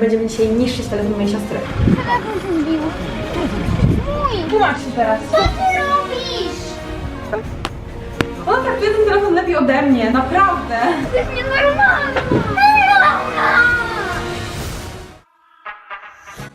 Będziemy dzisiaj niszczyć telefon mojej siostry. Mój! Tłumacz się teraz. Co ty robisz? Ona traktuje ten telefon lepiej ode mnie, naprawdę. To jest nienormalne!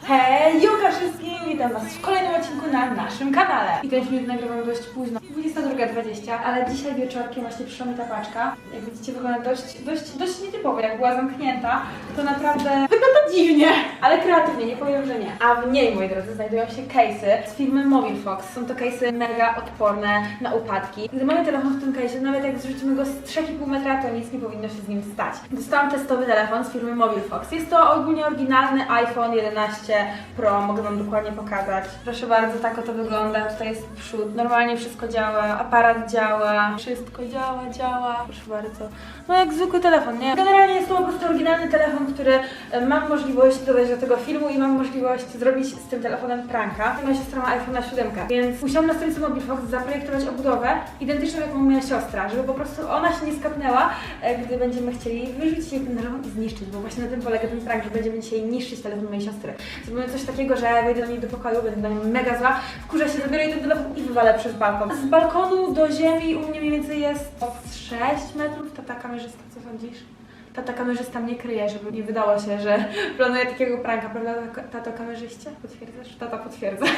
Hej, Juka wszystkim! Witam Was w kolejnym odcinku na naszym kanale. I ten film nagrywam dość późno, 22.20, ale dzisiaj wieczorkiem właśnie przyszła mi ta paczka. Jak widzicie wygląda dość, dość, dość nietypowo, jak była zamknięta, to naprawdę wygląda dziwnie, ale kreatywnie, nie powiem, że nie. A w niej, moi drodzy, znajdują się case'y z firmy Mobile Fox. Są to case'y mega odporne na upadki. Gdy mamy telefon w tym case'ie, nawet jak zrzucimy go z 3,5 metra, to nic nie powinno się z nim stać. Dostałam testowy telefon z firmy Mobile Fox. Jest to ogólnie oryginalny iPhone 11 Pro, mogę Wam dokładnie pokazać. Proszę bardzo, tak oto wygląda. Tutaj jest przód, normalnie wszystko działa, aparat działa, wszystko działa, działa. Proszę bardzo. No jak zwykły telefon, nie? Generalnie jest to po prostu oryginalny telefon, który e, mam możliwość dodać do tego filmu i mam możliwość zrobić z tym telefonem pranka. Moja siostra ma iPhone'a 7, więc musiałam na stronicy Mobile Fox zaprojektować obudowę identyczną jak ma moja siostra, żeby po prostu ona się nie skapnęła, e, gdy będziemy chcieli wyrzucić ten telefon i zniszczyć, bo właśnie na tym polega ten prank, że będziemy dzisiaj niszczyć telefon mojej siostry. Zrobimy coś takiego, że wejdę do niej do pokoju, będę dla niej mega zła, wkurzę się, zabiorę jej ten telefon i wywalę przez balkon. Balkonu do ziemi u mnie mniej więcej jest od 6 metrów, tata kamerzysta, co sądzisz? Tata kamerzysta mnie kryje, żeby nie wydało się, że planuję takiego pranka, prawda, tato kamerzyście? Potwierdzasz? Tata potwierdza.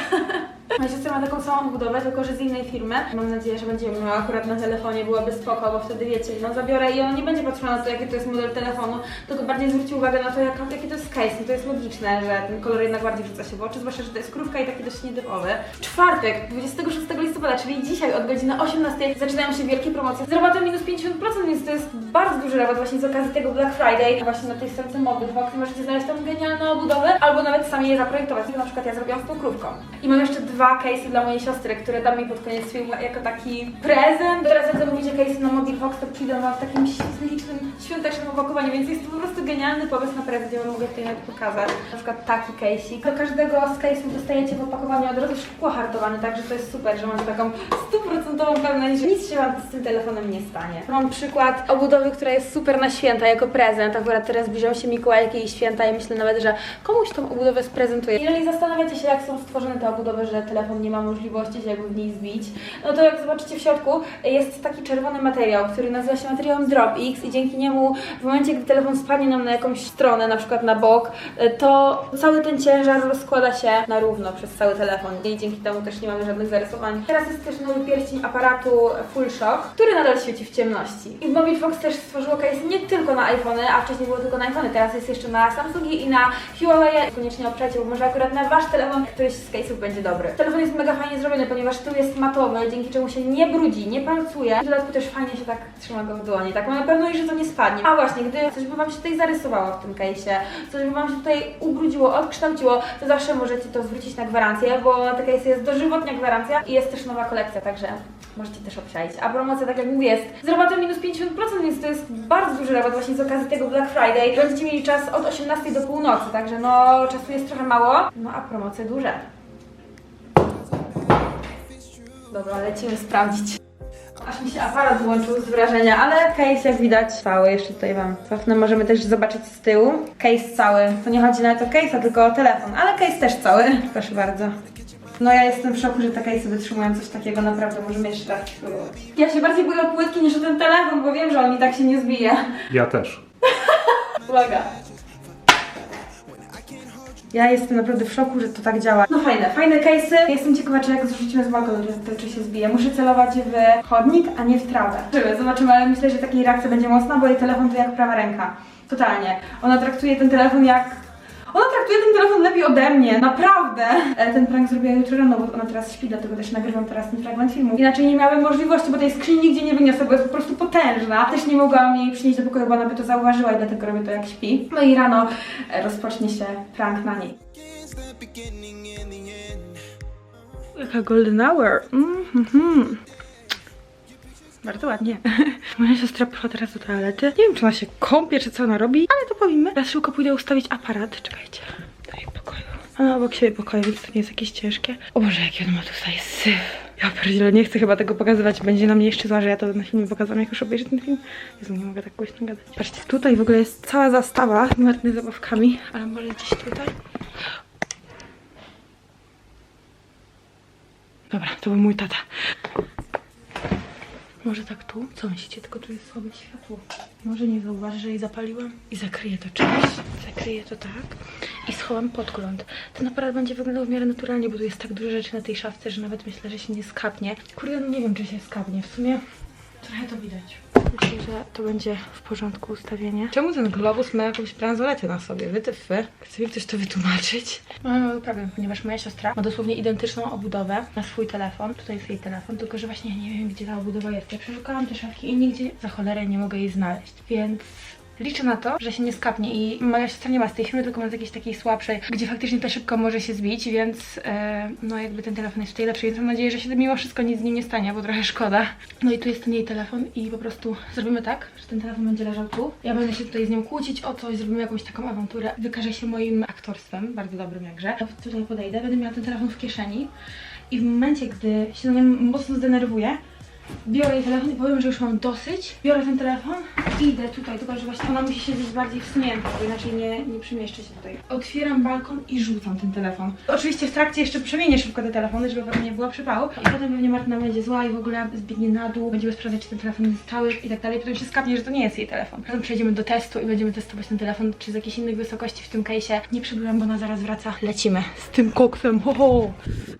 Moja siostra ma taką samą budowę, tylko że z innej firmy. Mam nadzieję, że będziemy miała akurat na telefonie, byłaby spoko, bo wtedy wiecie, no zabiorę i ona nie będzie patrzyła na to, jaki to jest model telefonu, tylko bardziej zwróci uwagę na to, jak, jaki to jest case. No to jest logiczne, że ten kolor jednak bardziej rzuca się w oczy, zwłaszcza, że to jest krówka i taki dość nietypowy. Czwartek, 26 listopada, czyli dzisiaj od godziny 18 zaczynają się wielkie promocje z rabatem minus 50%, więc to jest bardzo duży rabat właśnie z okazji tego Black Friday. Właśnie na tej stronie Mobile Fox możecie znaleźć tam genialne obudowy, albo nawet sami je zaprojektować. Na przykład ja zrobiłam z tą. I mam jeszcze dwa case'y dla mojej siostry, które dam mi pod koniec filmu jako taki prezent. Teraz jak zamówicie case'y na Mobile Fox, to przyjdą wam w takim ślicznym, świątecznym opakowaniu, więc jest to po prostu genialny pomysł na prezent, ja mogę tutaj nawet pokazać. Na przykład taki case'ik. Do każdego z case'ów dostajecie w opakowaniu od razu szkło hartowane, także to jest super, że macie taką stuprocentową pewność, że nic się wam z tym telefonem nie stanie. Mam przykład obudowy, która jest super na święta, jako prezent. Akurat teraz zbliżają się Mikołajki i święta i myślę nawet, że komuś tą obudowę sprezentuję. Jeżeli zastanawiacie się, jak są stworzone te obudowy, że telefon nie ma możliwości się jakby w niej zbić, no to jak zobaczycie w środku, jest taki czerwony materiał, który nazywa się materiałem DropX i dzięki niemu w momencie, gdy telefon spadnie nam na jakąś stronę, na przykład na bok, to cały ten ciężar rozkłada się na równo przez cały telefon i dzięki temu też nie mamy żadnych zarysowań. Teraz jest też nowy pierścień aparatu Full Shock, który nadal świeci w ciemności. I Mobile Fox też stworzyło case nie tylko na iPhony, a wcześniej było tylko na iPhony, teraz jest jeszcze na Samsungi i na Huawei. Koniecznie oprzecie, bo może akurat na Wasz telefon któryś z case'ów będzie dobry. Telefon jest mega fajnie zrobiony, ponieważ tył jest matowy, dzięki czemu się nie brudzi, nie palcuje. W dodatku też fajnie się tak trzyma go w dłoni, tak mamy pewność, że to nie spadnie. A właśnie, gdy coś by Wam się tutaj zarysowało w tym case'ie, coś by Wam się tutaj ubrudziło, odkształciło, to zawsze możecie to zwrócić na gwarancję, bo na te case jest dożywotnia gwarancja i jest też nowa kolekcja, także możecie też obszalić. A promocja, tak jak mówię, jest z rabatem minus 50%, więc to jest bardzo duży rabat właśnie z okazji tego Black Friday. Będziecie mieli czas od 18 do północy, także no czasu jest trochę mało, no a promocje duże. Dobra, lecimy sprawdzić. Aż mi się aparat włączył z wrażenia, ale case jak widać cały, jeszcze tutaj Wam cofnę, możemy też zobaczyć z tyłu. Case cały, to nie chodzi nawet o case'a, tylko o telefon, ale case też cały. Proszę bardzo. No ja jestem w szoku, że te case'y wytrzymują coś takiego, naprawdę możemy jeszcze raz spróbować. Ja się bardziej boję o płytki niż o ten telefon, bo wiem, że on mi tak się nie zbije. Ja też. Uwaga. Ja jestem naprawdę w szoku, że to tak działa. No fajne, fajne case'y. Jestem ciekawa, czy jak zrzucimy z balkonu, to, czy się zbije. Muszę celować w chodnik, a nie w trawę. Zobaczymy, zobaczymy, ale myślę, że takiej reakcja będzie mocna, bo jej telefon to jak prawa ręka. Totalnie. Ona traktuje ten telefon jak... Ona traktuje ten telefon lepiej ode mnie, naprawdę. E, Ten prank zrobiła jutro rano, bo ona teraz śpi, dlatego też nagrywam teraz ten fragment filmu. Inaczej nie miałabym możliwości, bo tej skrzyni nigdzie nie wyniosę, bo jest po prostu potężna. Też nie mogłam jej przynieść do pokoju, bo ona by to zauważyła i dlatego robię to jak śpi. No i rano e, rozpocznie się prank na niej. Jaka golden hour. Mm-hmm. Bardzo ładnie. Moja siostra poszła teraz do toalety. Nie wiem, czy ona się kąpie, czy co ona robi, ale to powinny. Teraz szybko pójdę ustawić aparat. Czekajcie. Do jej pokoju. Ona obok siebie pokoju, więc to nie jest jakieś ciężkie. O Boże, jaki on ma tutaj syf. Ja pierdzielę, nie chcę chyba tego pokazywać. Będzie na mnie jeszcze zła, że ja to na filmie pokazałam, jak już obejrzę ten film. Jezu, nie mogę tak głośno gadać. Patrzcie, tutaj w ogóle jest cała zastawa z Martyny zabawkami, ale może gdzieś tutaj. Dobra, to był mój tata. Może tak tu? Co myślicie? Tylko tu jest słabe światło. Może nie zauważy, że jej zapaliłam. I zakryję to czymś. Zakryję to tak. I schowam podgląd. Ten aparat będzie wyglądał w miarę naturalnie, bo tu jest tak dużo rzeczy na tej szafce, że nawet myślę, że się nie skapnie. Kurde, no nie wiem, czy się skapnie. W sumie trochę to widać. Myślę, że to będzie w porządku ustawienie. Czemu ten globus ma jakąś bransoletę na sobie? Wytyfy. Chce mi ktoś to wytłumaczyć? Mam problem, ponieważ moja siostra ma dosłownie identyczną obudowę na swój telefon. Tutaj jest jej telefon, tylko że właśnie ja nie wiem, gdzie ta obudowa jest. Ja przeszukałam te szafki i nigdzie za cholerę nie mogę jej znaleźć, więc... Liczę na to, że się nie skapnie i moja siostra nie ma z tej firmy, tylko ma z jakiejś takiej słabszej, gdzie faktycznie ta szybko może się zbić, więc e, no jakby ten telefon jest w tej lepszej, więc mam nadzieję, że się mimo wszystko nic z nim nie stanie, bo trochę szkoda. No i tu jest ten jej telefon i po prostu zrobimy tak, że ten telefon będzie leżał tu. Ja będę się tutaj z nią kłócić o coś, zrobimy jakąś taką awanturę. Wykaże się moim aktorstwem, bardzo dobrym jakże. Ja Tutaj podejdę, będę miała ten telefon w kieszeni i w momencie, gdy się na nią mocno zdenerwuję, biorę jej telefon i powiem, że już mam dosyć. Biorę ten telefon i idę tutaj, tylko że właśnie ona musi siedzieć bardziej wsunięta, bo inaczej nie, nie przemieszczę się tutaj. Otwieram balkon i rzucam ten telefon. Oczywiście w trakcie jeszcze przemienię szybko te telefony, żeby potem nie było przypału. I potem pewnie Martyna będzie zła i w ogóle zbiegnie na dół, będziemy sprawdzać, czy ten telefon jest cały i tak dalej. Potem się skapnie, że to nie jest jej telefon. Potem przejdziemy do testu i będziemy testować ten telefon, czy z jakichś innych wysokości w tym case'ie. Nie przybyłam, bo ona zaraz wraca. Lecimy z tym koksem, ho, ho.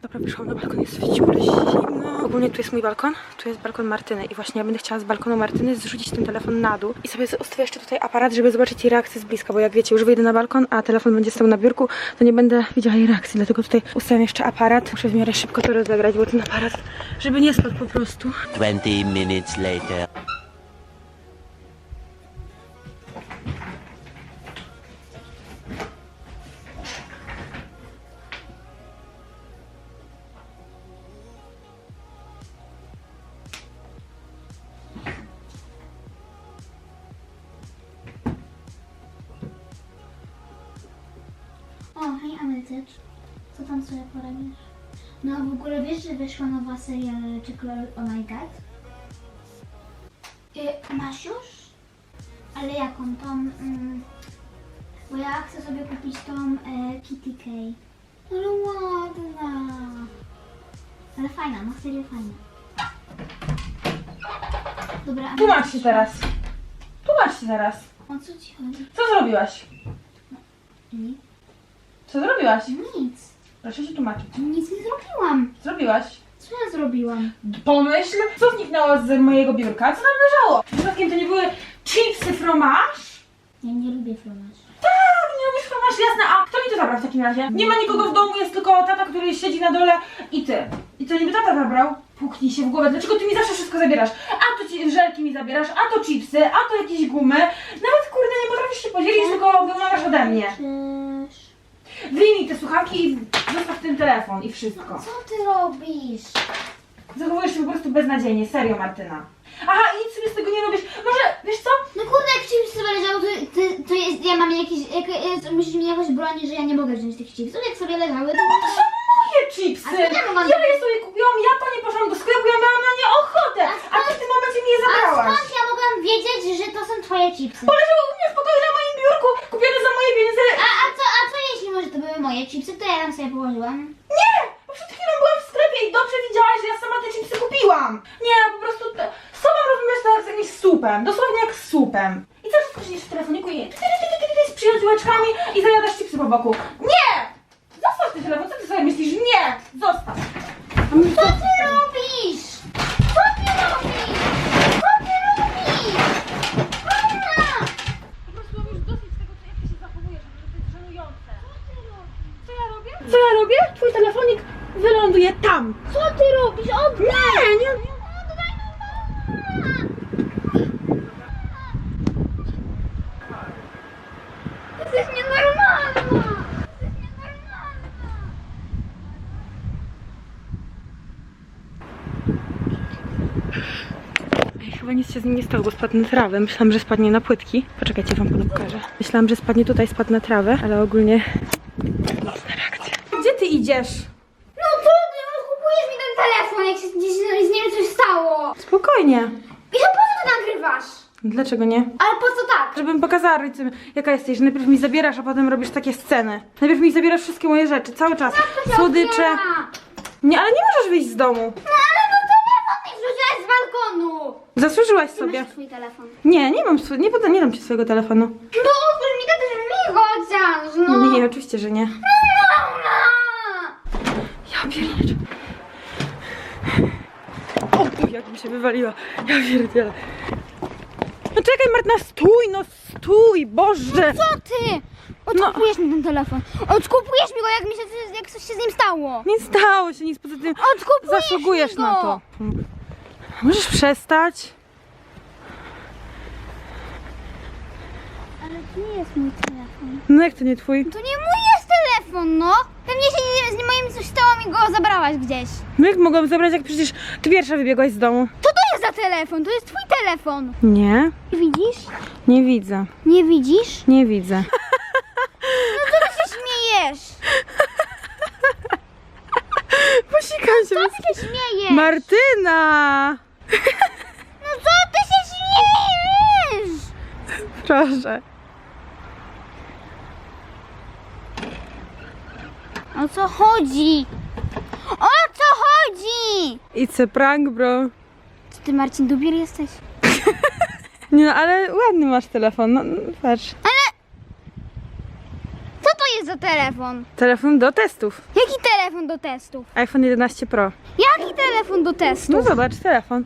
Dobra, wyszłam na balkon, jest wciąż zimno. Ogólnie tu jest mój balkon, tu jest balkon Martyny i właśnie ja będę chciała z balkonu Martyny zrzucić ten telefon na dół i sobie ustawię jeszcze tutaj aparat, żeby zobaczyć jej reakcję z bliska, bo jak wiecie, już wyjdę na balkon, a telefon będzie stał na biurku, to nie będę widziała jej reakcji, dlatego tutaj ustawiam jeszcze aparat. Muszę w miarę szybko to rozegrać, bo ten aparat, żeby nie spadł po prostu. 20 minutes later. Co tam sobie porabiasz? No w ogóle wiesz, że wyszła nowa seria Czekolad Oh My God? Y, masz już? Ale jaką? Tą... Mm, bo ja chcę sobie kupić tą e, Kitty K. Ale ładna. Ale fajna, no serio fajna. Dobra, a Tłumacz się teraz. Tłumacz się teraz. O co ci chodzi? Co zrobiłaś? Nic. Co zrobiłaś? Nic. Proszę się tłumaczyć. Nic nie zrobiłam. Zrobiłaś? Co ja zrobiłam? Pomyśl, co zniknęło z mojego biurka? Co tam leżało? Przypadkiem to nie były chipsy fromage? Ja nie lubię fromaż. Tak, nie lubisz fromage, jasne. A kto mi to zabrał w takim razie? Nie ma nikogo w domu, jest tylko tata, który siedzi na dole i ty. I co niby tata zabrał? Puknij się w głowę, dlaczego ty mi zawsze wszystko zabierasz? A to ci żelki mi zabierasz, a to chipsy, a to jakieś gumy. Nawet kurde nie potrafisz się podzielić, tylko wymagasz ode mnie. Czyż... Wyjmij te słuchawki i zostaw ten telefon i wszystko. Co ty robisz? Zachowujesz się po prostu beznadziejnie, serio Martyna. Aha, i nic sobie z tego nie robisz. Może, wiesz co? No kurde, jak chipsy sobie leżały, to, to, to jest, ja mam jakieś, jak, jak, musisz mnie jakoś bronić, że ja nie mogę wziąć tych chipsów, jak sobie leżały, to... Moje chipsy. A to ja mam- Ja je sobie kupiłam, ja to nie poszłam do sklepu, ja miałam na nie ochotę. A ty w tym momencie mi je A zabrałaś. skąd ja mogłam wiedzieć, że to są twoje chipsy? Poleżały u mnie w pokoju na moim biurku, kupione za moje pieniądze. A, a, co, a co jeśli może to były moje chipsy, to ja tam sobie położyłam? Nie! Bo przed chwilą byłam w sklepie i dobrze widziałaś, że ja sama te chipsy kupiłam. Nie, po prostu tobą rozumiesz to jak z jakimś supem. Dosłownie jak z supem. I czas siedzisz w telefoniku i ty, ty, ty, ty, ty, ty, z przyjaciółeczkami i zajadasz chipsy po boku. Nie! Zostaw ten telefon, co ty sobie myślisz? Nie! Zostaw. Co ty robisz? Co ty robisz? Co ty robisz? Mama! Po prostu mam już dosyć tego, co- jak ty się zachowujesz, że to jest żenujące. Co ty robisz? Co ja robię? Co ja robię? Twój telefonik wyląduje tam. Co ty robisz? Oddaj! Nie, nie. Oddaj no Jesteś nienormalna! Jesteś nienormalna! Się z nim nie stało, bo spadł na trawę. Myślałam, że spadnie na płytki. Poczekajcie, wam pokażę. Myślałam, że spadnie tutaj, spadł na trawę, ale ogólnie... Mocna reakcja. Gdzie ty idziesz? No co ty? No kupujesz mi ten telefon, jak się gdzieś z nim coś stało. Spokojnie. I to po co ty nagrywasz? Dlaczego nie? Ale po co tak? Żebym pokazała rodzicom, jaka jesteś, że najpierw mi zabierasz, a potem robisz takie sceny. Najpierw mi zabierasz wszystkie moje rzeczy, cały czas. Słodycze. Otwiera. Nie, ale nie możesz wyjść z domu. No Zasłużyłaś sobie. masz swój telefon. Nie, nie mam, swo- nie, poda- nie dam ci swojego telefonu. No otwórz mi to też mi chociaż, no. Nie, oczywiście, że nie. Ja pierniczę. O, tu, jak mi się wywaliła. Ja pierdzielę. No czekaj, Martyna, stój, no stój, Boże. Co ty? Odkupujesz mi ten telefon. Odkupujesz mi go, jak, mi się, jak coś się z nim stało. Nie stało się nic, poza tym Odkupujesz zasługujesz mi go. na to. Możesz przestać? Ale to nie jest mój telefon. No jak to nie twój? To nie mój jest telefon, no. Pewnie się nie, z moim coś stało mi go zabrałaś gdzieś. No jak mogłam zabrać, jak przecież ty pierwsza wybiegłaś z domu? Co to jest za telefon? To jest twój telefon. Nie, Widzisz? nie widzę, Nie widzisz? nie widzę. Co ty się śmiejesz? Posikam się. Co ty się śmiejesz? Martyna! No co ty się śmiejesz? Proszę. O co chodzi? O co chodzi? It's a prank, bro. Czy ty Marcin Dubier jesteś? Nie no, ale ładny masz telefon, no no, patrz. Co to jest za telefon? Telefon do testów. Telefon do testów? iPhone 11 Pro. Jaki telefon do testów? No zobacz, telefon.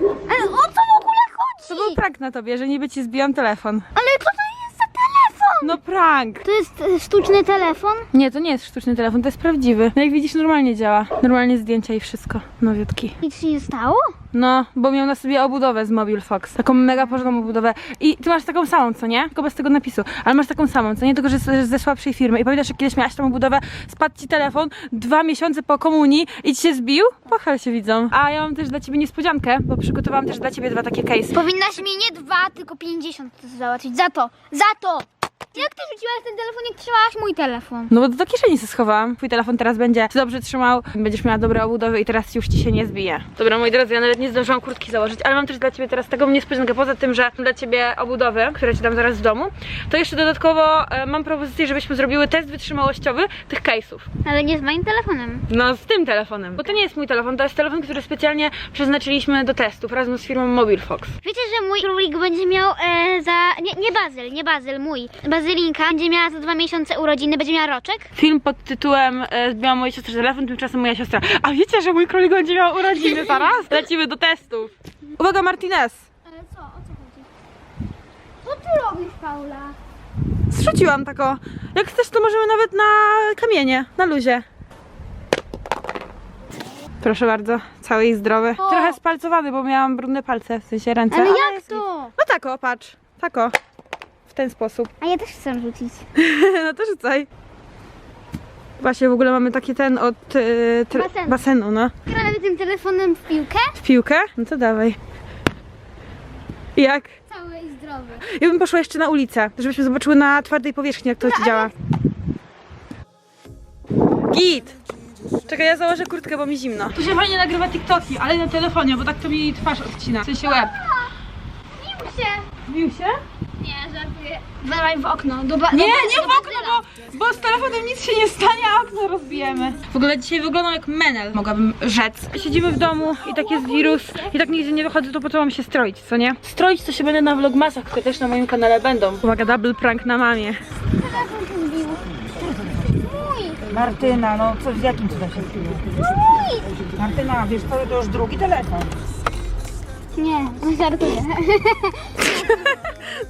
Ale o co w ogóle To był chodzi? prank na tobie, że niby ci zbijam telefon. Ale co to jest za telefon? No prank! To jest e, sztuczny telefon? Nie, to nie jest sztuczny telefon, to jest prawdziwy. No jak widzisz, normalnie działa. Normalnie zdjęcia i wszystko. Nowiutki. Nic się nie stało? No, bo miał na sobie obudowę z Mobile Fox. Taką mega porządną obudowę. I ty masz taką samą, co nie? Tylko bez tego napisu. Ale masz taką samą, co nie? Tylko, że z- ze słabszej firmy. I pamiętasz, jak kiedyś miałaś tą obudowę, spadł ci telefon dwa miesiące po komunii i ci się zbił? Pochwal się widzą. A ja mam też dla ciebie niespodziankę, bo przygotowałam też dla ciebie dwa takie case. Powinnaś mi nie dwa, tylko 50 załatwić. Za to! Za to! Jak ty rzuciłaś ten telefon, jak trzymałaś mój telefon? No bo do kieszeni się schowałam. Twój telefon teraz będzie się dobrze trzymał, będziesz miała dobre obudowy i teraz już ci się nie zbije. Dobra, moi drodzy, ja nawet nie zdążyłam kurtki założyć, ale mam też dla ciebie teraz taką niespodziankę. Poza tym, że mam dla ciebie obudowy, które ci dam zaraz w domu, to jeszcze dodatkowo e, mam propozycję, żebyśmy zrobiły test wytrzymałościowy tych case'ów. Ale nie z moim telefonem. No z tym telefonem. Bo to nie jest mój telefon, to jest telefon, który specjalnie przeznaczyliśmy do testów razem z firmą Mobile Fox. Wiecie, że mój królik będzie miał e, za... Nie, nie Bazyl, nie Bazyl, mój. Bazylinka będzie miała za dwa miesiące urodziny, będzie miała roczek. Film pod tytułem e, Zbiłam mojej siostrze telefon, tymczasem moja siostra. A wiecie, że mój królik będzie miał urodziny zaraz? Lecimy do testów. Uwaga, Martinez! Ale co? O co chodzi? Co ty robisz, Paula? Zrzuciłam tako. Jak chcesz, to możemy nawet na kamienie, na luzie. Proszę bardzo, cały i zdrowy. O. Trochę spalcowany, bo miałam brudne palce, w sensie ręce. Ale ale jak jest to? No tako, patrz. Tako. Ten sposób. A ja też chcę rzucić. no to rzucaj. Właśnie w ogóle mamy taki ten od y, tre- Basenu. basenu, no. Gramy tym telefonem w piłkę? W piłkę? No to dawaj. Jak? Cały i zdrowy. Ja bym poszła jeszcze na ulicę, żebyśmy zobaczyły na twardej powierzchni, jak to działa. Git! Czekaj, ja założę kurtkę, bo mi zimno. Tu się fajnie nagrywa TikToki, ale na telefonie, bo tak to mi twarz odcina. W sensie łeb. Bił się. Bił się? Dawaj w okno. Do ba- Nie, do nie w do okno, bo, bo z telefonem nic się nie stanie, a okno rozbijemy. W ogóle dzisiaj wyglądam jak menel, mogłabym rzec. Siedzimy w domu i tak jest wirus i tak nigdzie nie wychodzę, to po co mam się stroić, co nie? Stroić to się będę na vlogmasach, które też na moim kanale będą. Uwaga, double prank na mamie. Telefon. Mój. Martyna, no co, w jakim cudem się zbiło? Mój. Martyna, wiesz co, to już drugi telefon. Nie, no żartuję.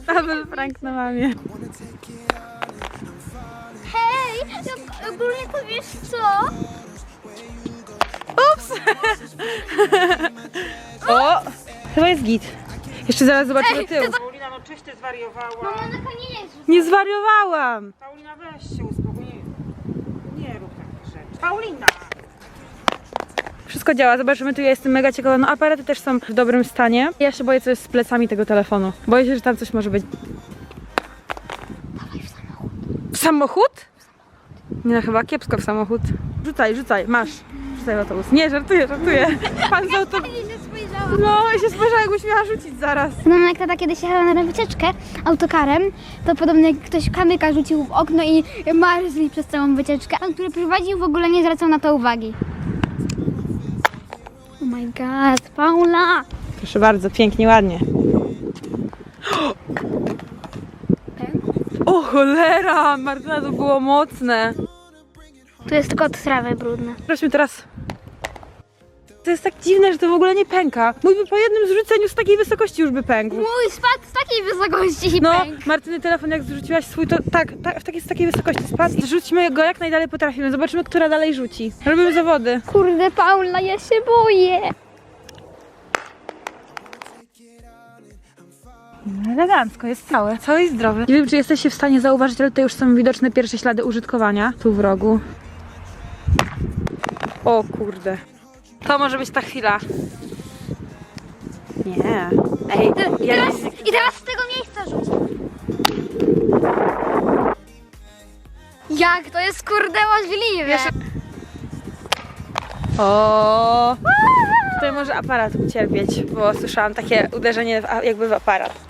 Double prank na mamie. Hej, no, ogólnie to wiesz co? Ups! o! Chyba jest git. Jeszcze zaraz zobaczę do tyłu. Paulina, no czyś ty zwariowała. Mama na koniec. Nie zwariowałam! Paulina, weź się uspokój. Nie, nie rób takich rzeczy. Paulina! Wszystko działa, zobaczymy, tu ja jestem mega ciekawa. No aparaty też są w dobrym stanie. Ja się boję, co jest z plecami tego telefonu. Boję się, że tam coś może być. W samochód? Nie no, chyba kiepsko w samochód. Rzucaj, rzucaj, masz. wrzucaj w autobus. Nie, żartuję, żartuję. Pan z autobusu. No, ja się spojrzała, jakbyś miała rzucić zaraz. No, jak tata kiedyś jechała na wycieczkę autokarem, to podobnie ktoś kamyka rzucił w okno i marzli przez całą wycieczkę. Pan, który prowadził, w ogóle nie zwracał na to uwagi. My god, Paula! Proszę bardzo, pięknie, ładnie. O cholera, Martyna, to było mocne. Tu jest tylko trawy brudne. Prośmy teraz. To jest tak dziwne, że to w ogóle nie pęka. Mój by po jednym zrzuceniu z takiej wysokości już by pękł. Mój spadł z takiej wysokości No, pękł. Martyny telefon jak zrzuciłaś swój, to tak, tak w takiej, z takiej wysokości spadł. Zrzućmy go jak najdalej potrafimy. Zobaczymy, która dalej rzuci. Robimy zawody. Kurde, Paula, ja się boję. Elegancko, jest całe. Cały i zdrowy. Nie wiem, czy jesteście w stanie zauważyć, ale tutaj już są widoczne pierwsze ślady użytkowania. Tu w rogu. O kurde. To może być ta chwila. Nie. Ej, ja Teraz, I teraz z tego miejsca rzuć. Jak to jest kurde możliwe? O! Tutaj może aparat ucierpieć, bo słyszałam takie uderzenie w, jakby w aparat.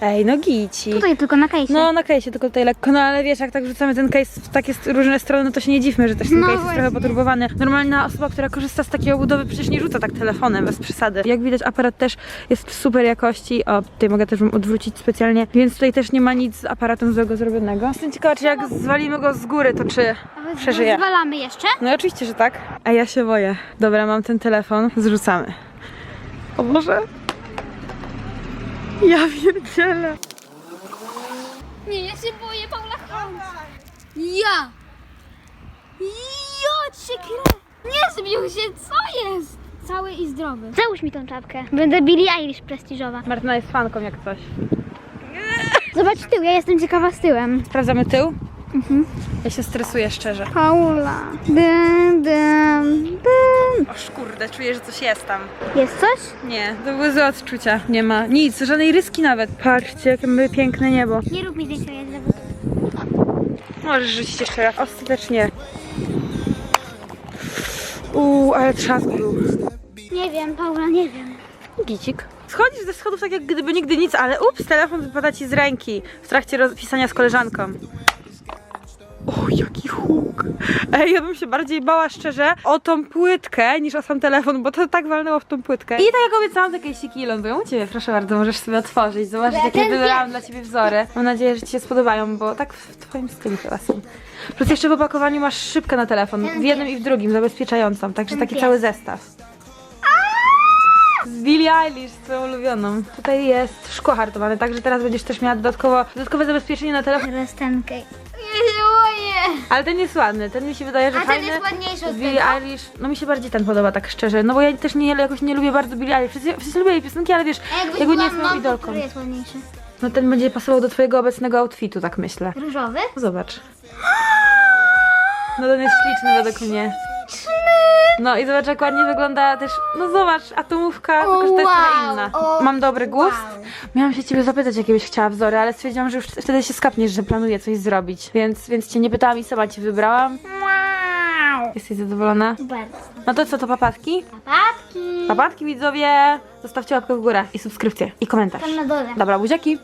Ej, no gici. Tutaj tylko na kejsie. No na case'ie tylko tutaj lekko, no ale wiesz, jak tak rzucamy ten case w takie różne strony, no to się nie dziwmy, że też ten No case jest trochę poturbowany. Normalna osoba, która korzysta z takiej obudowy przecież nie rzuca tak telefonem, bez przesady. Jak widać aparat też jest w super jakości, o tutaj mogę też wam odwrócić specjalnie, więc tutaj też nie ma nic z aparatem złego zrobionego. Jestem ciekawa, czy jak zwalimy go z góry, to czy przeżyje. Zwalamy jeszcze? No oczywiście, że tak. A ja się boję. Dobra, mam ten telefon, zrzucamy. O Boże. Ja pierdzielę. Nie, ja się boję, Paula, chodź. Ja! Ja cię krę! Nie zbił się, co jest? Cały i zdrowy. Załóż mi tą czapkę. Będę Billie Eilish prestiżowa. Martyna jest fanką jak coś. Zobacz tył, ja jestem ciekawa z tyłem. Sprawdzamy tył? Ja się stresuję szczerze. Paula. Dym, dym, dym. Oż kurde, czuję, że coś jest tam. Jest coś? Nie, to były złe odczucia. Nie ma nic, żadnej ryski nawet. Patrzcie, jakie mamy piękne niebo. Nie rób mi zdjęcia, ja. Możesz rzucić jeszcze raz. Ostatecznie. Uuu, ale trzask był. Nie wiem, Paula, nie wiem. Gicik. Schodzisz ze schodów tak jak gdyby nigdy nic, ale ups, telefon wypada ci z ręki w trakcie rozpisania z koleżanką. O, jaki huk. Ej, ja bym się bardziej bała szczerze o tą płytkę niż o sam telefon, bo to tak walnęło w tą płytkę. I tak jak obiecałam, te kejsiki lądują u Ciebie. Proszę bardzo, możesz sobie otworzyć, zobaczyć jakie wybrałam dla Ciebie wzory. Mam nadzieję, że Ci się spodobają, bo tak w Twoim stylu chyba są. Plus jeszcze w opakowaniu masz szybkę na telefon, w jednym i w drugim, zabezpieczającą, także taki cały zestaw. Z Billie Eilish, swoją ulubioną. Tutaj jest szkło hartowane, także teraz będziesz też miała dodatkowo, dodatkowe zabezpieczenie na telefon. Teraz ten kej. Ale ten jest ładny, ten mi się wydaje, że A ten fajny. jest ładniejszy od Billie tego? Eilish, no mi się bardziej ten podoba, tak szczerze. No bo ja też nie, jakoś nie lubię bardzo Billie Eilish. Przecież, przecież lubię jej piosenki, ale wiesz, A jakbyś jakby nie była jest moją mną, to idolką. który jest ładniejszy? No ten będzie pasował do twojego obecnego outfitu, tak myślę. Różowy? Zobacz. No ten jest śliczny według mnie. No i zobacz jak ładnie wygląda też, no zobacz, atomówka, tylko że to jest trochę wow, inna. o, Mam dobry gust. wow. Miałam się ciebie zapytać, jakie byś chciała wzory, ale stwierdziłam, że już wtedy się skapniesz, że planuję coś zrobić. Więc, więc cię nie pytałam i sama cię wybrałam. Wow. Jesteś zadowolona? Bardzo. No to co, to papatki? Papatki. Papatki widzowie! Zostawcie łapkę w górę i subskrypcję i komentarz. Tam na dole. Dobra, buziaki!